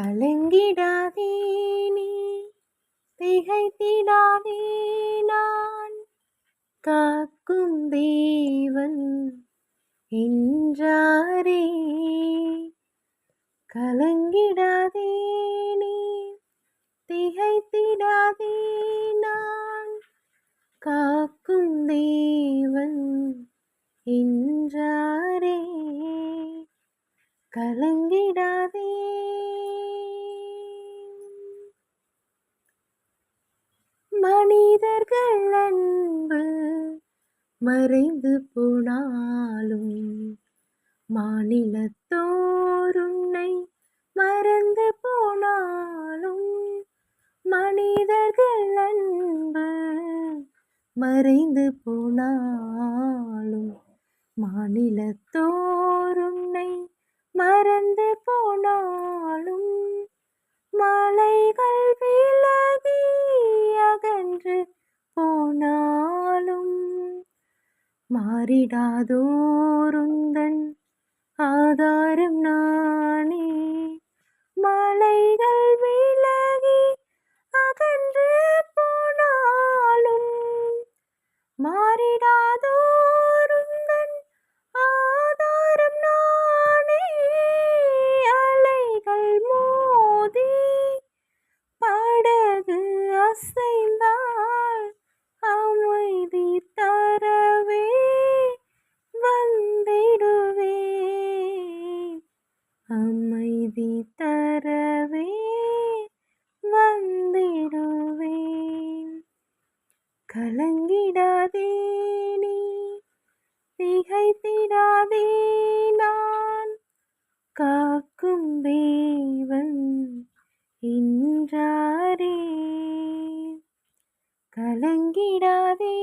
கலங்கிடாதே நீ திகைத்திடாதே நான். காக்கும் தேவன் என்றாரே கலங்கிடாதே நீ திகைத்திடாதே நான். காக்கும் தேவன் என்றாரே கலங்கிடாதே மனிதர்கள் அன்பு மறைந்து போனாலும் மாநிலத்தோருன்னை மறந்து போனாலும் மனிதர்கள் அன்பு மறைந்து போனாலும் மாநிலத்தோருன்னை மறந்து போனாலும் மலைகள் விலகி அகன்று போனாலும் மாறிடாதோருந்தன் ஆதாரம் நானே. மலைகள் விலகி அகன்று போனாலும் மாறிடாதோருந்தன் ஆதாரம் நானே. அலைகள் மோதி படகு அசை அமைதி தரவே வந்திடுவேன். கலங்கிடாதே நீ திகைத்திடாதே நான். காக்கும் தேவன் என்றாரே கலங்கிடாதே